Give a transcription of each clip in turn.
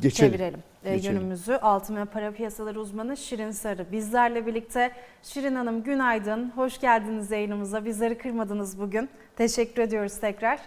Geçelim. çevirelim e, Geçelim. yönümüzü. Altın ve para piyasaları uzmanı Şirin Sarı bizlerle birlikte. Şirin Hanım günaydın, hoş geldiniz yayınımıza. Bizleri kırmadınız bugün. Teşekkür ediyoruz tekrar.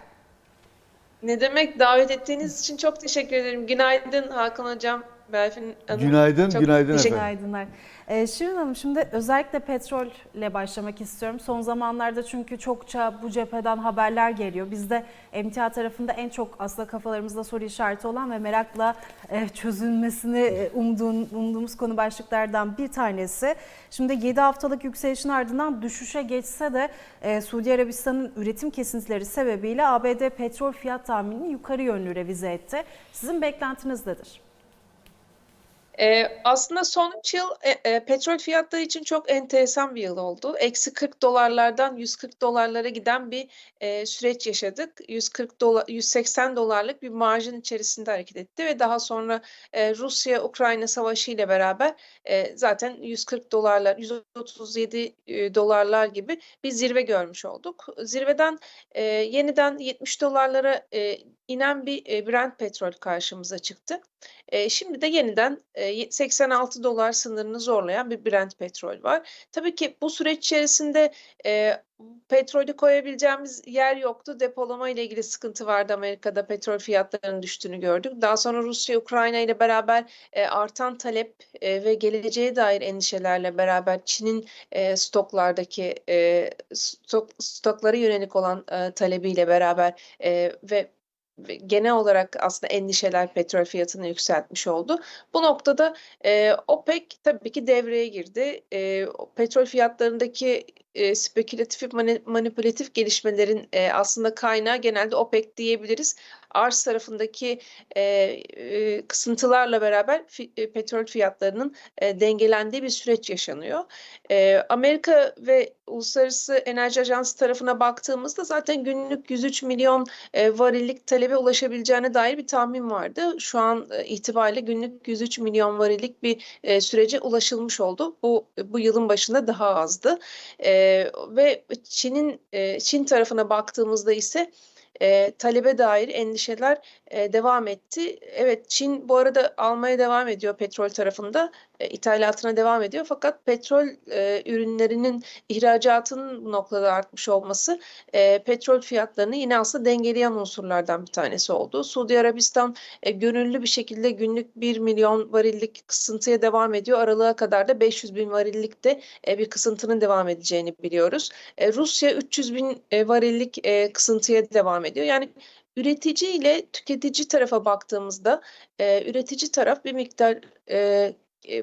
Ne demek davet ettiğiniz için çok teşekkür ederim. Günaydın Hakan Hocam, Berfin Hanım. Günaydın, Çok günaydın efendim. Günaydınlar. Ee, Şirin Hanım şimdi özellikle petrolle başlamak istiyorum. Son zamanlarda çünkü çokça bu cepheden haberler geliyor. Biz de emtia tarafında en çok aslında kafalarımızda soru işareti olan ve merakla e, çözülmesini e, umduğum, umduğumuz konu başlıklardan bir tanesi. Şimdi 7 haftalık yükselişin ardından düşüşe geçse de e, Suudi Arabistan'ın üretim kesintileri sebebiyle ABD petrol fiyat tahminini yukarı yönlü revize etti. Sizin beklentiniz nedir? Ee, aslında son 3 yıl e, e, petrol fiyatları için çok enteresan bir yıl oldu. Eksi 40 dolarlardan 140 dolarlara giden bir e, süreç yaşadık. 140 dolar, 180 dolarlık bir marjın içerisinde hareket etti ve daha sonra e, Rusya-Ukrayna savaşı ile beraber e, zaten 140 dolarlar, 137 e, dolarlar gibi bir zirve görmüş olduk. Zirveden e, yeniden 70 dolarlara e, inen bir e, Brent petrol karşımıza çıktı. E, şimdi de yeniden e, 86 dolar sınırını zorlayan bir Brent petrol var. Tabii ki bu süreç içerisinde e, petrolü koyabileceğimiz yer yoktu. Depolama ile ilgili sıkıntı vardı Amerika'da petrol fiyatlarının düştüğünü gördük. Daha sonra Rusya Ukrayna ile beraber e, artan talep e, ve geleceğe dair endişelerle beraber Çin'in e, stoklardaki e, stok, stoklara yönelik olan e, talebiyle beraber e, ve genel olarak aslında endişeler petrol fiyatını yükseltmiş oldu. Bu noktada e, OPEC tabii ki devreye girdi. E, petrol fiyatlarındaki e, spekülatif mani- manipülatif gelişmelerin e, aslında kaynağı genelde OPEC diyebiliriz. Arz tarafındaki e, e, kısıntılarla beraber fi- e, petrol fiyatlarının e, dengelendiği bir süreç yaşanıyor. E, Amerika ve Uluslararası Enerji Ajansı tarafına baktığımızda zaten günlük 103 milyon e, varillik talebe ulaşabileceğine dair bir tahmin vardı. Şu an e, itibariyle günlük 103 milyon varillik bir e, sürece ulaşılmış oldu. Bu bu yılın başında daha azdı. E, ve Çin'in e, Çin tarafına baktığımızda ise e, talebe dair endişeler e, devam etti. Evet Çin bu arada almaya devam ediyor petrol tarafında. E, ithalatına devam ediyor. Fakat petrol e, ürünlerinin ihracatının bu noktada artmış olması e, petrol fiyatlarını yine aslında dengeleyen unsurlardan bir tanesi oldu. Suudi Arabistan e, gönüllü bir şekilde günlük 1 milyon varillik kısıntıya devam ediyor. Aralığa kadar da 500 bin varillik de e, bir kısıntının devam edeceğini biliyoruz. E, Rusya 300 bin e, varillik e, kısıntıya devam ediyor. Yani üretici ile tüketici tarafa baktığımızda e, üretici taraf bir miktar e,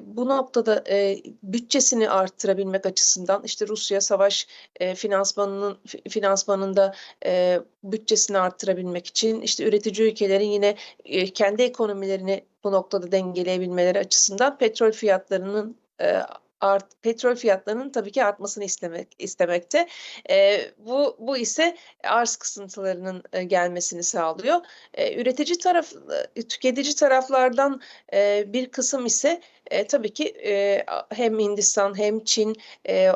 bu noktada e, bütçesini arttırabilmek açısından işte Rusya savaş e, finansmanının fi- finansmanında e, bütçesini arttırabilmek için işte üretici ülkelerin yine e, kendi ekonomilerini bu noktada dengeleyebilmeleri açısından petrol fiyatlarının e, art petrol fiyatlarının tabii ki artmasını istemek istemekte. E, bu bu ise arz kısıntılarının e, gelmesini sağlıyor. E, üretici taraf, e, tüketici taraflardan e, bir kısım ise e, tabii ki e, hem Hindistan hem Çin e,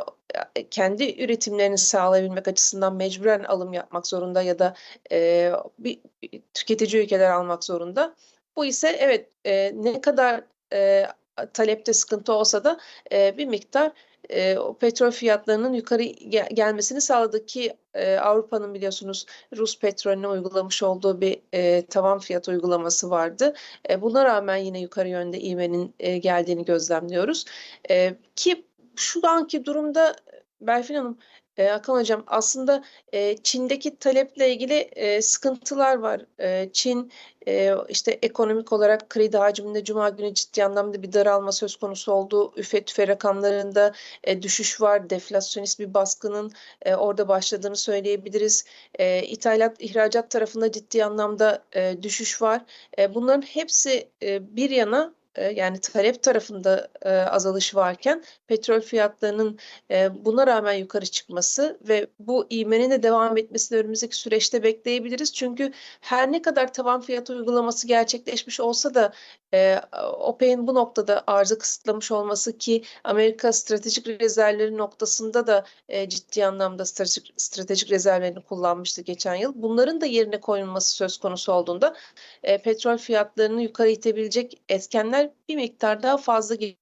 kendi üretimlerini sağlayabilmek açısından mecburen alım yapmak zorunda ya da e, bir bir tüketici ülkeler almak zorunda. Bu ise evet e, ne kadar e, talepte sıkıntı olsa da e, bir miktar e, o petrol fiyatlarının yukarı gel- gelmesini sağladı ki e, Avrupa'nın biliyorsunuz Rus petrolüne uygulamış olduğu bir e, tavan fiyat uygulaması vardı. E, buna rağmen yine yukarı yönde ivmenin e, geldiğini gözlemliyoruz. E, ki şu anki durumda Berfin Hanım, e, Hakan Hocam aslında e, Çin'deki taleple ilgili e, sıkıntılar var. E, Çin e, işte ekonomik olarak kredi hacminde Cuma günü ciddi anlamda bir daralma söz konusu oldu. Üfe tüfe rakamlarında e, düşüş var. Deflasyonist bir baskının e, orada başladığını söyleyebiliriz. E, ithalat, ihracat tarafında ciddi anlamda e, düşüş var. E, bunların hepsi e, bir yana yani talep tarafında e, azalış varken petrol fiyatlarının e, buna rağmen yukarı çıkması ve bu ivmenin de devam etmesini önümüzdeki süreçte bekleyebiliriz. Çünkü her ne kadar tavan fiyatı uygulaması gerçekleşmiş olsa da e, OPEC'in bu noktada arzı kısıtlamış olması ki Amerika stratejik rezervleri noktasında da e, ciddi anlamda stratejik, stratejik rezervlerini kullanmıştı geçen yıl. Bunların da yerine koyulması söz konusu olduğunda e, petrol fiyatlarını yukarı itebilecek etkenler bir miktar daha fazla gibi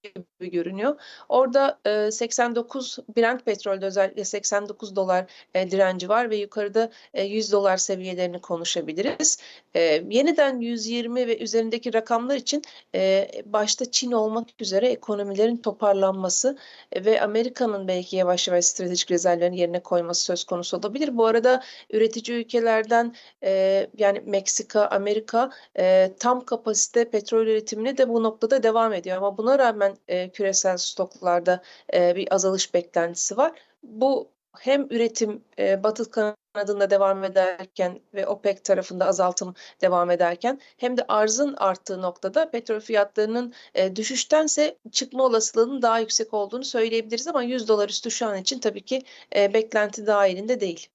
görünüyor. Orada e, 89 Brent petrolde özellikle 89 dolar e, direnci var ve yukarıda e, 100 dolar seviyelerini konuşabiliriz. E, yeniden 120 ve üzerindeki rakamlar için e, başta Çin olmak üzere ekonomilerin toparlanması e, ve Amerika'nın belki yavaş yavaş stratejik rezervlerini yerine koyması söz konusu olabilir. Bu arada üretici ülkelerden e, yani Meksika, Amerika e, tam kapasite petrol üretimine de bu noktada devam ediyor. Ama buna rağmen e, küresel stoklarda e, bir azalış beklentisi var. Bu hem üretim e, Batı kanadında devam ederken ve OPEC tarafında azaltım devam ederken hem de arzın arttığı noktada petrol fiyatlarının e, düşüştense çıkma olasılığının daha yüksek olduğunu söyleyebiliriz ama 100 dolar üstü şu an için tabii ki e, beklenti dahilinde değil.